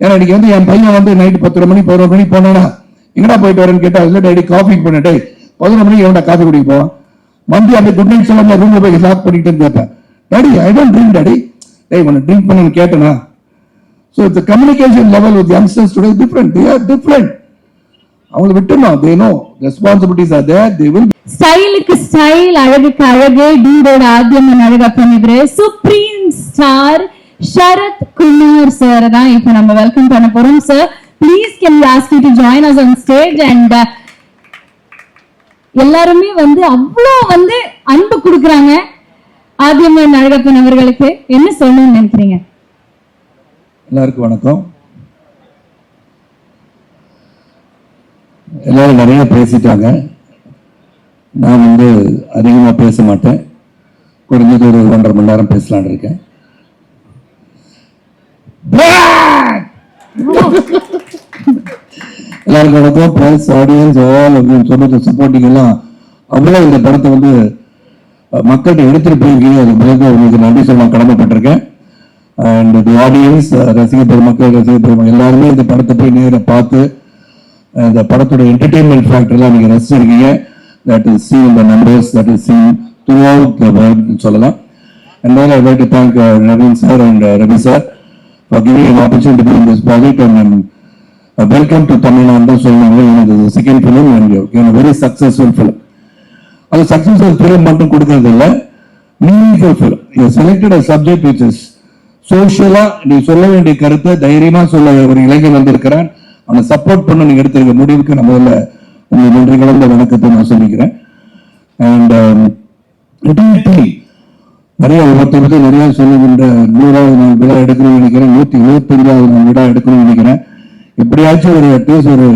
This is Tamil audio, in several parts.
ஏன்னா இன்னைக்கு வந்து என் பையன் வந்து நைட்டு பத்தரை மணி பதினோரு மணி போனானா எங்கடா போயிட்டு வரேன்னு கேட்டா இல்லை டேடி காஃபி பண்ண டேய் பதினொரு மணிக்கு எவன்டா காஃபி குடிக்க போவான் வந்து அந்த குட் நைட் சொல்லாம ரூம்ல போய் லாக் பண்ணிட்டு கேட்பேன் daddy I don't drink daddy டேய் உன்னை ட்ரிங்க் பண்ணு கேட்டனா? ஸோ இந்த communication level with youngsters today different they are different அவங்களை விட்டுமா they know responsibilities are there they will ஸ்டைலுக்கு ஸ்டைல் அழகுக்கு அழகு டீடோட ஆத்தியம் அழகா இவரு. Supreme star Sarath Kumar sir தான் இப்ப நம்ம வெல்கம் பண்ண போறோம். Sir please can ask you to join us on stage and எல்லாருமே வந்து அவ்வளோ வந்து அன்பு கொடுக்குறாங்க. ஆதியம்மன் அழகப்பன் அவர்களுக்கு என்ன சொல்லணும்னு நினைக்கிறீங்க? எல்லாருக்கும் வணக்கம். எல்லாரும் நிறைய பேசிட்டாங்க. நான் வந்து அதிகமாக பேச மாட்டேன். குறைஞ்சது ஒரு ஒன்றரை மணி நேரம் பேசலான் இருக்கேன். எல்லாருக்கும் வணக்கம் ப்ளஸ் ஆடியன்ஸ் ஆல் சொன்னது சப்போர்ட்டிங் எல்லாம் அவ்வளோ இந்த படத்தை வந்து மக்கள்கிட்ட எடுத்துட்டு போயிருக்கீங்க. அது பிறகு உங்களுக்கு நன்றி சொல்ல கடமைப்பட்டிருக்கேன். அண்ட் தி ஆடியன்ஸ் ரசிக பெருமக்கள் ரசிக பெருமக்கள் எல்லாருமே இந்த படத்தை போய் நேர பார்த்து இந்த படத்தோட என்டர்டெயின்மெண்ட் ஃபேக்டர்லாம் நீங்கள் ரசிச்சிருக்கீங்க. That is seen the numbers that is seen throughout the world சொல்லலாம். And then I'd like to Raveen sir and sir sir for giving an opportunity to be in this project and and uh, welcome to Tamil Nadu. So, this is the second film and you're a very successful film. அது சக்சஸ்ஃபுல் ஃபிலிம் மட்டும் கொடுக்கறது இல்ல meaningful film you selected a subject which is சோஷியலா நீ சொல்ல வேண்டிய கருத்தை தைரியமா சொல்ல ஒரு இளைஞன் வந்திருக்கிறான் அவனை சப்போர்ட் பண்ண நீங்க எடுத்திருக்க முடிவுக்கு நம்ம முதல்ல உங்க நன்றி கலந்த வணக்கத்தை நான் சொல்லிக்கிறேன் அண்ட் நிறைய ஒருத்தர் நிறைய சொல்லுகின்ற நூறாவது நாள் விழா எடுக்கணும்னு நினைக்கிறேன். நூத்தி இருபத்தஞ்சாவது நாள் விழா எடுக்கணும்னு நினைக்கிறேன். எப்படியாச்சும் ஒரு அட்லீஸ்ட் ஒரு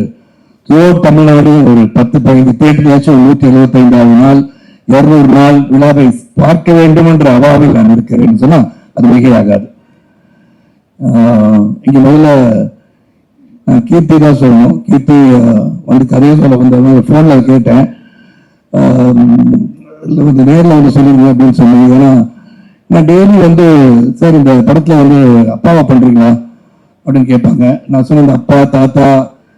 throughout தமிழ்நாடு ஒரு பத்து பதினைந்து தேட்டராச்சும் நூத்தி எழுபத்தைந்தாவது நாள் இருநூறு நாள் விழாவை பார்க்க வேண்டும் என்ற அவாவில் நான் இருக்கிறேன்னு சொன்னால் அது மிகையாகாது. ஆஹ் இங்க முதல்ல கீர்த்தி தான் சொல்லணும். கீர்த்தி வந்து கதையை சொல்ல வந்தவங்க ஃபோனில் கேட்டேன். வந்து நேரில் வந்து சொல்லிருங்க அப்படின்னு சொன்னீங்க. ஏன்னா நான் டெய்லி வந்து சார் இந்த படத்தில் வந்து அப்பாவா பண்ணுறீங்களா அப்படின்னு கேட்பாங்க. நான் சொன்ன இந்த அப்பா தாத்தா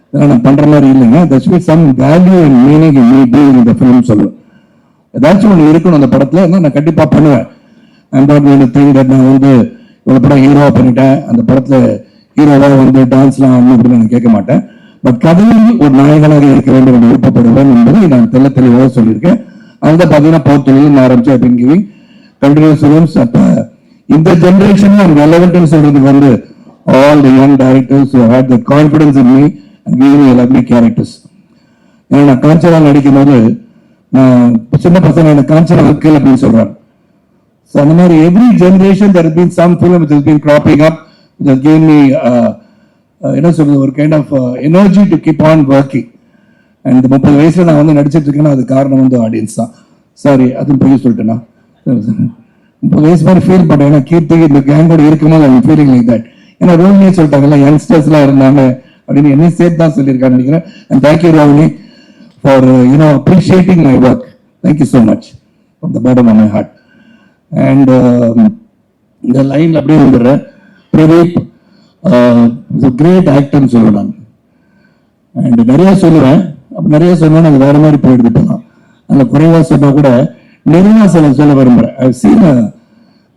இதெல்லாம் நான் பண்ணுற மாதிரி இல்லைங்க. That's mean some value and meaning in me இந்த ஃபிலிம் சொல்லுவேன். ஏதாச்சும் ஒன்று இருக்கணும் அந்த படத்தில் என்ன நான் கண்டிப்பாக பண்ணுவேன். ஐம் நாட் தட் நான் வந்து இவ்வளோ படம் ஹீரோவாக பண்ணிட்டேன். அந்த படத்தில் ஹீரோவாக வந்து டான்ஸ்லாம் ஆடணும் அப்படின்னு நான் கேட்க மாட்டேன். பட் கதையில் ஒரு நாயகனாக இருக்க வேண்டும் என்று விருப்பப்படுவேன் என்பதை நான் தெல்ல தெளிவாக சொல்லியிருக்கேன். அவங்க பார்த்தீங்கன்னா பவர் தொழில் ஆரம்பிச்சு அப்படின்னு கண்டினியூஸ் ஃபிலிம்ஸ் அப்போ இந்த ஜென்ரேஷன் ஒரு ரெலவென்ட்னு சொல்றதுக்கு வந்து all the young directors had the confidence in me and giving lovely characters ஏன்னா நான் காஞ்சனா நடிக்கும் போது நான் சின்ன பசங்க எனக்கு காஞ்சனா இருக்கல் அப்படின்னு சொல்றாங்க. ஸோ அந்த மாதிரி every generation there been some film which is been grabbing up which came me என்ன சொல்றது ஒரு kind of energy to keep on working and இந்த முப்பது வயசுல நான் வந்து நடிச்சிட்டு இருக்கேன்னா அது காரணம் வந்து ஆடியன்ஸ் தான். சாரி அதுவும் போய் சொல்லிட்டேன்னா முப்பது வயசு மாதிரி ஃபீல் பண்ணேன் ஏன்னா கீர்த்தி இந்த கேங்கோட இருக்கும்போது அந்த ஃபீலிங் லைக் தட் ஏன்னா ரோஹினி சொல்லிட்டாங்கல்ல யங்ஸ்டர்ஸ்லாம் இருந்தாங்க. அப்படின்னு என்னையும் சேர்த்து தான் சொல்லியிருக்காங்க நினைக்கிறேன். And thank you Rohini for you know appreciating my work thank you so much from the bottom of my heart and um, இந்த லைன்ல அப்படியே வந்துடுறேன். பிரதீப் கிரேட் ஆக்டர்னு சொல்லுவேன் நான். அண்ட் நிறையா சொல்லுவேன். அப்ப நிறைய சொன்னா அது வேறு மாதிரி போயிடுது இப்பெல்லாம் அதில் குறைவா சொன்னால் கூட நிறைய சில சொல்ல விரும்புறேன். சீன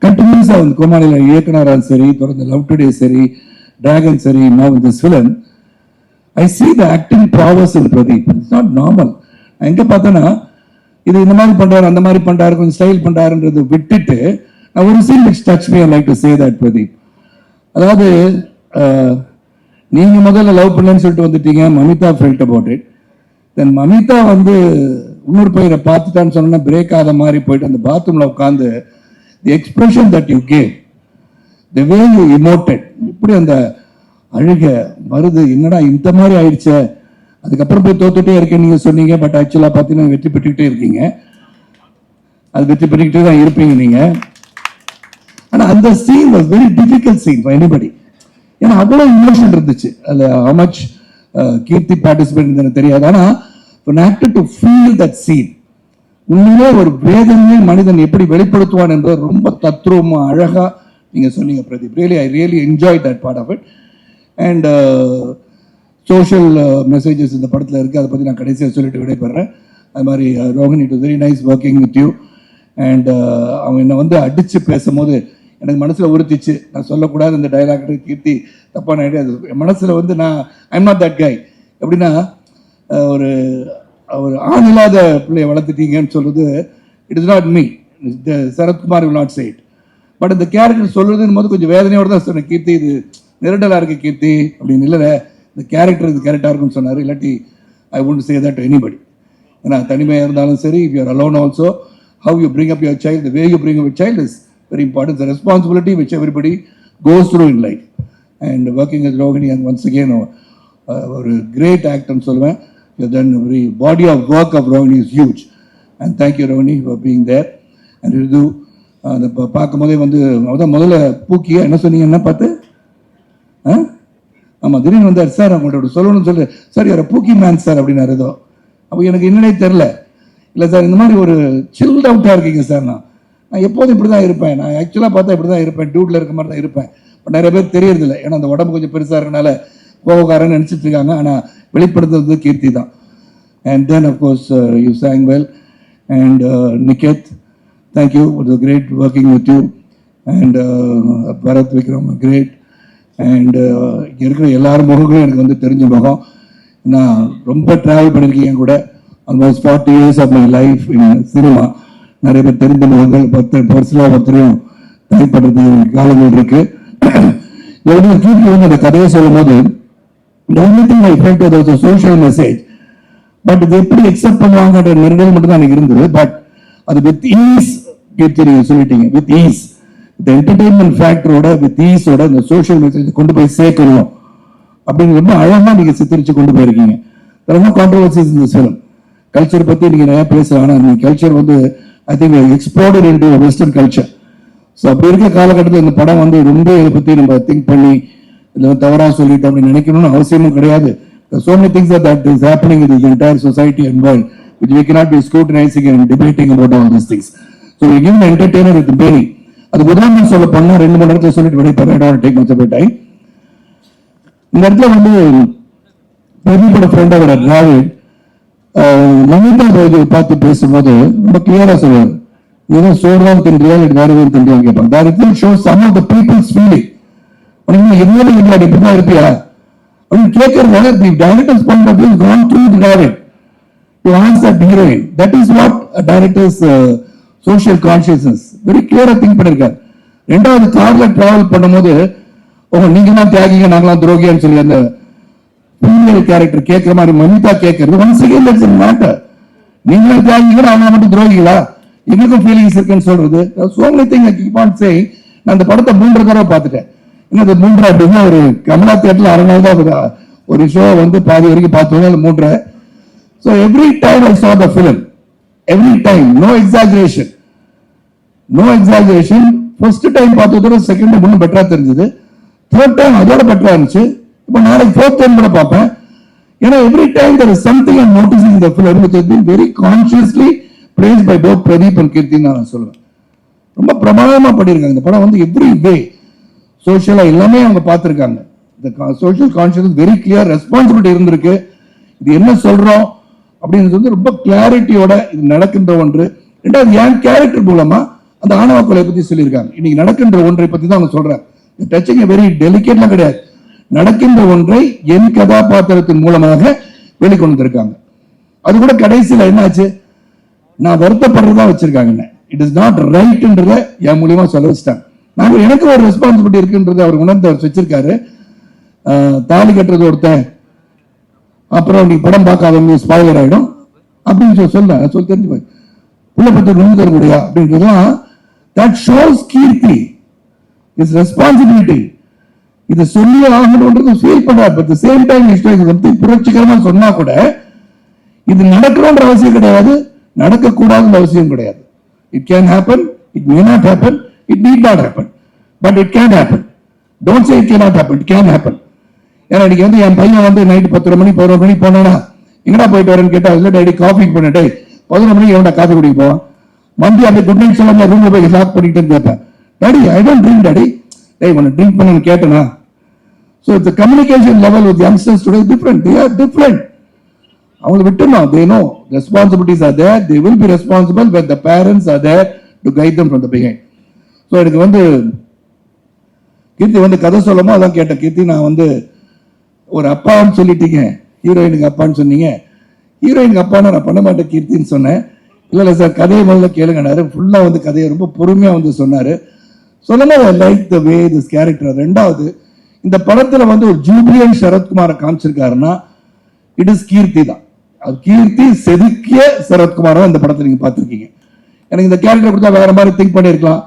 கண்டினியூஸாக வந்து கோமாளியில் இயக்குனராக சரி தொடர்ந்து லவ் டுடே சரி டிராகன் சரி நான் வந்து this I see the acting prowess in Pradeep it's not normal எங்கே பார்த்தேன்னா இது இந்த மாதிரி பண்றாரு அந்த மாதிரி பண்றாரு கொஞ்சம் ஸ்டைல் பண்றாருன்றது விட்டுட்டு நான் ஒரு scene which touch me like to say that Pradeep அதாவது நீங்கள் நீங்க முதல்ல லவ் பண்ணலன்னு சொல்லிட்டு வந்துட்டீங்க Mamitha felt about it then Mamitha வந்து இன்னொரு பையனை பார்த்துட்டான்னு சொன்னா பிரேக் ஆகாத மாதிரி போயிட்டு அந்த பாத்ரூமில் உட்காந்து the expression that you gave the way you emoted இப்படி அந்த அழுக வருது என்னடா இந்த மாதிரி ஆயிடுச்சே? அதுக்கப்புறம் போய் தோத்துட்டே இருக்கேன் நீங்கள் சொன்னீங்க பட் ஆக்சுவலாக பார்த்தீங்கன்னா வெற்றி பெற்றுக்கிட்டே இருக்கீங்க. அது வெற்றி பெற்றுக்கிட்டே தான் இருப்பீங்க நீங்கள் ஆனால் அந்த scene was very difficult scene for anybody ஏன்னா அவ்வளோ இமோஷன் இருந்துச்சு. அதில் ஹவு மச் கீர்த்தி பார்ட்டிசிபேட் எனக்கு தெரியாது. ஆனால் an actor to feel that scene உண்மையிலே ஒரு வேதனையை மனிதன் எப்படி வெளிப்படுத்துவான் என்பது ரொம்ப தத்ரூபமா அழகா நீங்க சொன்னீங்க Pradeep. Really I really enjoy that part of it and social messages இந்த படத்தில் இருக்குது அதை பற்றி நான் கடைசியாக சொல்லிட்டு விடைபெறேன் அது மாதிரி Rohan it very nice working with you and அவன் என்னை வந்து அடித்து பேசும்போது எனக்கு மனசில் உறுத்திச்சு. நான் சொல்லக்கூடாது இந்த டைலாக் கீர்த்தி தப்பான ஐடியா என் மனசில் வந்து நான் ஐம் நாட் தட் கை எப்படின்னா ஒரு ஒரு ஆண் இல்லாத பிள்ளையை வளர்த்துட்டீங்கன்னு சொல்றது it is not me Sarathkumar will not side but இந்த கேரக்டர் சொல்றதுன்னு போது கொஞ்சம் வேதனையோடு தான் சொன்னேன் கீர்த்தி இது நெருடலாக இருக்கு கீர்த்தி அப்படின்னு. இல்லை இந்த கேரக்டர் இது கரெக்டாக இருக்குன்னு சொன்னார். இல்லாட்டி I won't say that anybody ஏன்னா தனிமையாக இருந்தாலும் சரி if you're alone also how you bring up your child way you bring up child is very important the responsibility which everybody goes through in life and working as Rohini and once again ஒரு கிரேட் ஆக்டர்னு சொல்லுவேன். Then then body body of of of is huge. Huge and you, Ravani, for being there. And இது அந்த பார்க்கும்போதே வந்து அதான் முதல்ல பூக்கியா என்ன சொன்னீங்க என்ன பார்த்து? ஆ? ஆமாம் திடீர்னு வந்தார் சார் அவங்கள்ட்ட சொல்லணும்னு சொல்லி. சார் யார் பூக்கி மேன் சார் அப்படின்னாரு ஏதோ. அப்போ எனக்கு என்னன்னே தெரில இல்லை சார் இந்த மாதிரி ஒரு சில்ட் அவுட்டாக இருக்கீங்க சார் நான். நான் எப்போதும் இப்படி தான் இருப்பேன். நான் ஆக்சுவலாக பார்த்தா இப்படி தான் இருப்பேன் டியூட்டில் இருக்க மாதிரி தான் இருப்பேன். பட் நிறைய பேர் தெரியறதில்ல. ஏன்னா அந்த உடம்பு கொஞ்சம் பெருசாக இருக்கனால கோபக்காரன்னு நினச்சிட்டு இருக்காங்க. ஆனால் வெளிப்படுத்துறது கீர்த்தி தான். And then of course you sang well and Niketh thank you it was great working you you. And Bharath Vikram great and இங்கே இருக்கிற எல்லார் முகங்களும் எனக்கு வந்து தெரிஞ்ச முகம். நான் ரொம்ப ட்ராவல் பண்ணியிருக்கேன் கூட. Almost forty years of my life in cinema நிறைய பேர் தெரிந்த முகங்கள் பத்து பர்சனலாக ஒருத்தரையும் தனிப்படுறது காலங்கள் இருக்குது எவ்வளோ கீர்த்தி வந்து அந்த கதையை சொல்லும் போது the only thing I felt was a social message. But இது எப்படி எக்ஸெப்ட் பண்ணுவாங்கன்ற நெருடல் மட்டும் தான் எனக்கு இருந்தது. பட் அது வித் ஈஸ் கீர்த்தி நீங்க சொல்லிட்டீங்க. வித் ஈஸ் இந்த என்டர்டைன்மெண்ட் ஃபேக்டரோட வித் ஈஸோட இந்த சோஷியல் மெசேஜ் கொண்டு போய் சேர்க்கணும். அப்படின்னு ரொம்ப அழகா நீங்க சித்தரிச்சு கொண்டு போயிருக்கீங்க. ரொம்ப கான்ட்ரவர்சிஸ் இந்த ஃபிலிம் கல்ச்சர் பத்தி நீங்க நிறைய பேசலாம். ஆனால் நீங்க கல்ச்சர் வந்து I think explored into western culture so அப்படி இருக்க காலகட்டத்தில் இந்த படம் வந்து ரொம்ப இதை பத்தி நம்ம திங்க் பண்ணி இல்லை தவறாக சொல்லிட்டோம் அப்படின்னு நினைக்கணும்னு அவசியமும் கிடையாது so many things that, that is happening in the entire society and world which we cannot be scrutinizing and debating about all these things so we give an entertainer with Bailey அது உதாரணம் சொல்ல போனா ரெண்டு மணி நேரத்தில் சொல்லிட்டு விடைபெற இடம் டேக் மச்ச போய் இந்த இடத்துல வந்து பிரதீபோட ஃப்ரெண்டாக வர டிராவிட் நமிதா ரோஜை பார்த்து பேசும்போது ரொம்ப கிளியரா சொல்லுவார் ஏதோ சோறு தான் தின்றியா வேற எதுவும் தின்றியா கேட்பாங்க that it show some of the people's feeling உனக்கு எதுவுமே இல்லை இப்படிதான் இருப்பியா? அப்படின்னு கேட்கறதால the director's point of view gone through the direct to ask that heroine that is what a director's uh, social consciousness. Think பண்ணிருக்காரு. ரெண்டாவது கார்ல டிராவல் பண்ணும்போது ஓ நீங்க தான் தியாகிங்க நாங்களாம் துரோகியான்னு சொல்லி அந்த ஃபீமேல் கேரக்டர் கேட்கிற மாதிரி மமிதா கேட்கறது. ஒன் செகண்ட் தட்ஸ் மேட்டர் நீங்களும் தியாகிங்க அவங்க மட்டும் துரோகிகளா? எங்களுக்கும் ஃபீலிங்ஸ் இருக்குன்னு சொல்றது. So many thing I keep on saying நான் அந்த படத்தை மூன்று தடவை பார்த்துட்டேன். இன்னும் அது அப்படின்னா ஒரு கமலா தேட்டர்ல அரை நாள் தான் ஒரு- ஷோ வந்து பாதி வரைக்கும் பார்த்தோம் அது மூன்றரை. So every time I saw the film every time no exaggeration no exaggeration first time பார்த்ததோட second time இன்னும் பெட்டரா தெரிஞ்சது. தேர்ட் டைம் அதோட பெட்டரா இருந்துச்சு. இப்போ நாளைக்கு ஃபோர்த் டைம் கூட பார்ப்பேன். ஏன்னா every time there is something I'm noticing in the film which been very consciously consciously by by Pradeep and கீர்த்தின்னு நான் சொல்லுவேன். ரொம்ப பிரமாதமா பண்ணியிருக்காங்க. இந்த படம் வந்து எவ்ரி வே சோஷியலா எல்லாமே அவங்க பார்த்துருக்காங்க. இந்த social conscious very clear responsibility இருந்திருக்கு. இது என்ன சொல்றோம்? அப்படின்றது வந்து ரொம்ப கிளாரிட்டியோட இது நடக்கின்ற ஒன்று. ரெண்டாவது என் கேரக்டர் மூலமா அந்த ஆணவ கொலை பத்தி சொல்லியிருக்காங்க? இன்னைக்கு நடக்கின்ற ஒன்றை பத்தி தான் அவங்க சொல்றாங்க. டச்சிங் வெரி டெலிகேட்லாம் கிடையாது. நடக்கின்ற ஒன்றை என் கதாபாத்திரத்தின் மூலமாக வெளிக்கொண்டு வந்திருக்காங்க அது கூட கடைசியில என்னாச்சு? நான் வருத்தப்படுறதா வச்சிருக்காங்க என்ன? இட் இஸ் நாட் ரைட்ன்றத என் மூலியமா சொல்ல வச்சுட்டாங்க. நாங்க எனக்கு ஒரு ரெஸ்பான்சிபிலிட்டி இருக்குன்றது அவர் உணர்ந்து அவர் வச்சிருக்காரு. தாலி கட்டுறது ஒருத்தன். அப்புறம் நீ படம் பார்க்காதவங்க ஸ்பாயிலர் ஆயிடும். அப்படின்னு சொல்லி சொல்ல சொல்லி தெரிஞ்சு போய் உள்ள பத்தி நுண்ணு முடியா அப்படின்றதுலாம் that shows Keerthi. Is responsibility இதை சொல்லி ஆகணும்ன்றது ஃபீல் பண்ணார். பட் சேம் டைம் சம்திங் புரட்சிகரமாக சொன்னா கூட இது நடக்கணும்ன்ற அவசியம் கிடையாது. நடக்கக்கூடாதுன்ற அவசியம் கிடையாது. It can happen it may not happen it need not happen but it can happen don't say it can not happen it can happen ஏன்னா இன்னைக்கு வந்து என் பையன் வந்து நைட்டு பத்தரை மணி பதினோரு மணி போனானா எங்கடா போயிட்டு வரேன்னு கேட்டா இல்லை டேடி காஃபி போனேன் டேய் பதினொரு மணிக்கு எவன்டா காஃபி குடிக்க போவான் மந்தி அந்த குட் நைட் சொல்லாம ரூம்ல போய் லாக் பண்ணிட்டு கேட்பேன் daddy I don't drink daddy டேய் உன்னை ட்ரிங்க் பண்ணு கேட்டனா? ஸோ இந்த communication level with youngsters today different they are different அவங்களை விட்டுணும் they know responsibilities are there they will be responsible but the parents are there to guide them from the behind so எனக்கு வந்து கீர்த்தி வந்து கதை சொல்லமோ அதான் கேட்டேன். கீர்த்தி நான் வந்து ஒரு அப்பான்னு சொல்லிட்டீங்க. ஹீரோயினுக்கு அப்பான்னு சொன்னீங்க. ஹீரோயினுக்கு அப்பான்னு நான் பண்ண மாட்டேன் கீர்த்தின்னு சொன்னேன். இல்லை இல்லை சார் கதையை முதல்ல கேளுங்கனாரு ஃபுல்லாக வந்து கதையை ரொம்ப பொறுமையாக வந்து சொன்னார். சொல்லணும் like the way this character ரெண்டாவது இந்த படத்துல வந்து ஒரு ஜூபிலியன் சரத்குமாரை காமிச்சிருக்காருன்னா இட் இஸ் கீர்த்தி தான். அது கீர்த்தி செதுக்கிய சரத்குமாரை இந்த படத்தை நீங்க பார்த்துருக்கீங்க. எனக்கு இந்த கேரக்டர் கொடுத்தா வேற மாதிரி திங்க் பண்ணியிருக்கலாம்.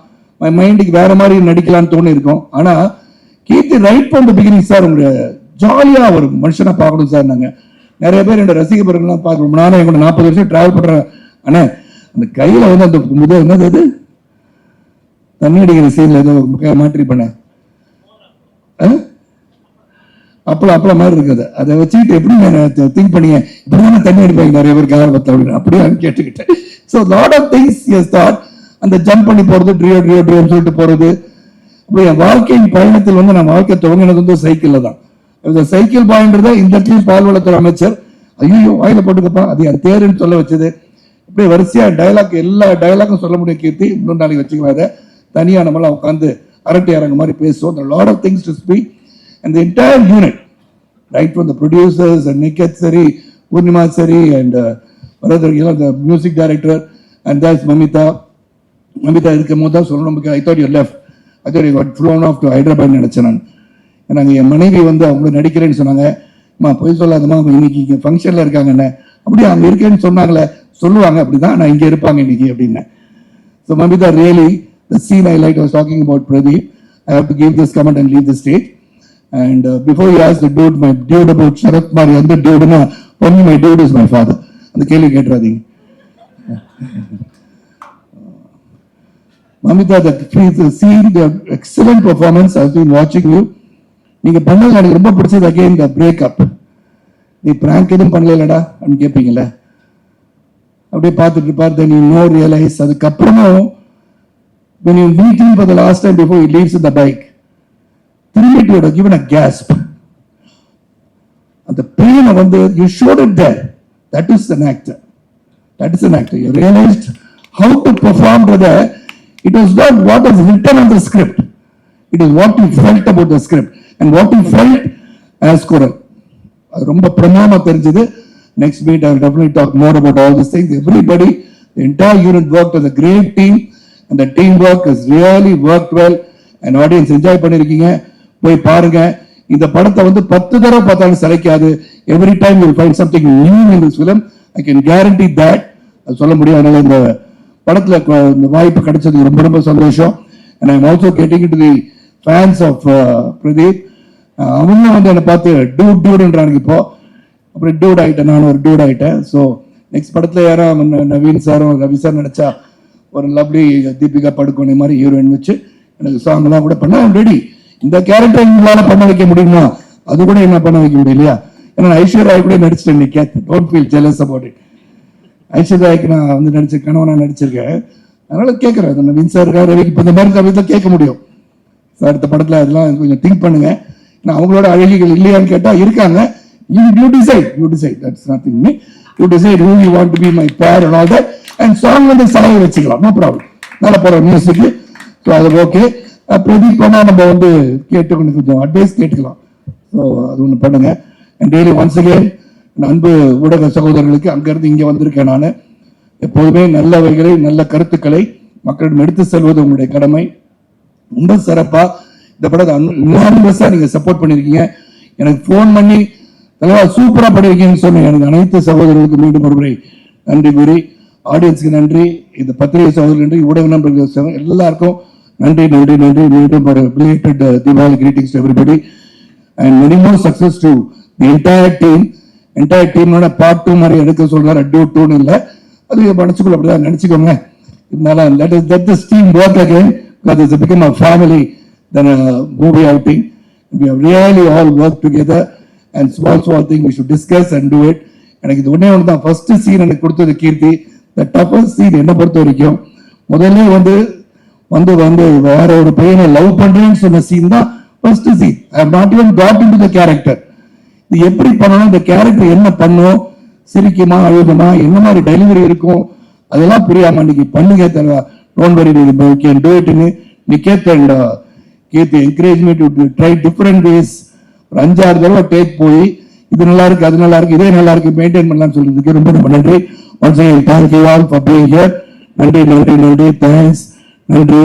மைண்டுக்கு வேற மாதிரி நடிக்கலாம்னு தோணி இருக்கும் ஆனா Keerthi right from the beginning sir உங்க ஜாலியா ஒரு மனுஷனா பார்க்கணும் சார் நாங்க. நிறைய பேர் என்னோட ரசிக பிறகுலாம் பார்க்கணும். நானும் எங்களோட நாற்பது வருஷம் டிராவல் பண்றேன் அண்ணே அந்த கையில வந்து அந்த முதல் என்னது அது? தண்ணி அடிக்கிற சீன்ல ஏதோ மாற்றி பண்ண. அப்பளம் அப்பளம் மாதிரி இருக்குது. அதை வச்சுக்கிட்டு எப்படி நான் திங்க் பண்ணி இப்படி தானே தண்ணி அடிப்பாங்க நிறைய பேர் கார் அப்படின்னு. அப்படியே கேட்டுக்கிட்டேன். So lot of things as thought அந்த ஜம்ப் பண்ணி போறது ட்ரியோ ட்ரியோ ட்ரியோன்னு சொல்லிட்டு போறது. இப்போ என் வாழ்க்கையின் பயணத்தில் வந்து நான் வாழ்க்கை துவங்கினது வந்து சைக்கிளில் தான். இந்த சைக்கிள் பாயின்றத இந்த இடத்துலயும் பால்வளத்துறை அமைச்சர். ஐயோ வாயில போட்டுக்கப்பா அது என் தேருன்னு சொல்ல வச்சது. இப்படி வரிசையா டயலாக் எல்லா டைலாக்கும் சொல்ல முடியும் கீர்த்தி. இன்னொரு நாளைக்கு வச்சுக்கலாம் அதை தனியாக நம்மளாம் உட்காந்து அரட்டை அரங்க மாதிரி பேசுவோம். Lot of things to speak and entire unit right from the producers and Niketh சரி பூர்ணிமா சரி and and uh, music director and the Mamitha நம்பிக்கை இருக்கும் போது தான் சொல்லணும் நம்பிக்கை I thought you left I thought you flown off to Hyderabad நினச்சேன் நான் நாங்கள் என் மனைவி வந்து அவங்களும் நடிக்கிறேன்னு சொன்னாங்க அம்மா பொய் சொல்லாதம்மா இன்னைக்கு இங்கே ஃபங்க்ஷனில் இருக்காங்க என்ன அப்படியே அவங்க இருக்கேன்னு சொன்னாங்களே சொல்லுவாங்க அப்படி தான் நான் இங்கே இருப்பாங்க இன்னைக்கு அப்படின்னு so Mamitha really the scene I like was talking about Pradeep I have to give this comment and leave the state and before you ask the dude my dude about Sarath மாதிரி எந்த டியூடுன்னா only my dude is my father அந்த கேள்வி கேட்டுறாதீங்க Mamitha that seeing the excellent performance I been வாட்சிங் யூ நீங்கள் பண்ணது எனக்கு ரொம்ப பிடிச்சது அகெயின் த பிரேக்கப் நீ பிராங்க் எதுவும் பண்ணலடா அப்படின்னு கேட்பீங்களே அப்படியே பார்த்துட்டு இருப்பார் தென் யூ நோ ரியலைஸ் அதுக்கப்புறமும் when you meet him for the last time before he leaves in திரும்பிட்டு would have given a அந்த பெயினை வந்து you shot it there that is an actor that is an actor you realised how to பெர்ஃபார்ம்ன்றதை it was not what was written on the script. It is what you felt about the script. And what you felt as Kural அது ரொம்ப பிரமாமா தெரிஞ்சது. Next meet I definitely talk more about all this things everybody entire unit work as a great team அந்த team work is really work well and audience enjoy பண்ணியிருக்கீங்க போய் பாருங்க. இந்த படத்தை வந்து பத்து தடவை பார்த்தாலும் சிலைக்காது. Every time you find something new in this film I can guarantee that அது சொல்ல முடியும். அதனால இந்த படத்துல இந்த வாய்ப்பு கிடைச்சது ரொம்ப ரொம்ப சந்தோஷம். And I'm also getting to the fans of Pradeep அவங்க வந்து என்னை பார்த்து டூட் டூடுன்றாங்க இப்போ. அப்புறம் டூட் ஆகிட்டேன் நான் ஒரு டூட் ஆயிட்டேன். ஸோ நெக்ஸ்ட் படத்துல யாரும் நவீன் சாரும் ரவி சார் நினச்சா ஒரு லவ்லி தீபிகா படுகோனே மாதிரி ஹீரோயின் வச்சு எனக்கு சாங்லாம் கூட பண்ண ரெடி இந்த கேரக்டர் உங்களால பண்ண வைக்க முடியுமா? அது கூட என்ன பண்ண வைக்க முடியலையா? ஏன்னா ஐஸ்வர்யா கூட நடிச்சிட்டேன் இன்னைக்கு. Don't feel jealous about it ஐஸ்வர்யாக்கு நான் வந்து நடிச்ச கணவனாக நடிச்சிருக்கேன். அதனால கேட்குறேன் இந்த நவீன் ரவிக்கு இப்போ இந்த மாதிரி சமயத்தில் கேட்க முடியும். அடுத்த படத்தில் அதெல்லாம் கொஞ்சம் திங்க் பண்ணுங்க. நான் அவங்களோட அழகிகள் இல்லையான்னு கேட்டால் இருக்காங்க. You you decide you decide that's nothing me you decide who you want to be my pair and all that and song வந்து சாங் வச்சுக்கலாம். நோ ப்ராப்ளம் நல்ல போற மியூசிக் ஸோ அது ஓகே பிரதீப் பண்ணா நம்ம வந்து கேட்டு கொஞ்சம் கொஞ்சம் அட்வைஸ் கேட்டுக்கலாம். ஸோ அது ஒன்று பண்ணுங்க. அண்ட் டெய்லி ஒன்ஸ் அகேன் அன்பு ஊடக சகோதரர்களுக்கு அங்கிருந்து இங்கே வந்திருக்கேன் நான். எப்போதுமே நல்லவைகளை நல்ல கருத்துக்களை மக்களிடம் எடுத்து செல்வது உங்களுடைய கடமை. ரொம்ப சிறப்பாக இந்த படத்தை அன்பானஸா நீங்கள் சப்போர்ட் பண்ணியிருக்கீங்க. எனக்கு ஃபோன் பண்ணி தலைவா சூப்பராக பண்ணியிருக்கீங்கன்னு சொன்னேன். எனக்கு அனைத்து சகோதரர்களுக்கு மீண்டும் ஒருமுறை நன்றி கூறி ஆடியன்ஸ்க்கு நன்றி. இந்த பத்திரிகை சகோதரர் நன்றி ஊடக நண்பர்கள் சகோ- எல்லாருக்கும் நன்றி நன்றி நன்றி. மீண்டும் ஒரு belated Deepavali greetings everybody and many more success to the entire team entire டீமோட பார்ட் டூ மாதிரி எடுக்க சொல்றாரு. டியூ டூன்னு இல்லை. அது மனசுக்குள்ள அப்படிதான் நினைச்சுக்கோங்க. இருந்தாலும் let is that this team work again because it's become a family then movie outing outing. We have really all worked together. And small small thing we should discuss and do it. எனக்கு இது ஒன்றே ஒன்று தான் ஃபர்ஸ்ட் சீன் எனக்கு கொடுத்தது கீர்த்தி. த டஃபஸ்ட் சீன் என்ன பொறுத்த வரைக்கும். முதல்ல வந்து வந்து வந்து வேற ஒரு பையனை லவ் பண்றேன்னு சொன்ன சீன் தான் first scene I not even got into the character இது எப்படி பண்ணணும் இந்த கேரக்டர் என்ன பண்ணும் சிரிக்குமா அழுகுமா என்ன மாதிரி டெலிவரி இருக்கும் அதெல்லாம் புரியாம இன்னைக்கு பண்ணுங்க தர don't worry we can do it Niketh and cath encourage to try different ways ஒரு அஞ்சாறு தடவை டேக் போய் இது நல்லா இருக்கு அது நல்லா இருக்கு இதே நல்லா இருக்கு மெயின்டைன் பண்ணலாம்னு சொல்றதுக்கு ரொம்ப ரொம்ப நன்றி. Once again thank you all for being here நன்றி நன்றி நன்றி தேங்க்ஸ் நன்றி.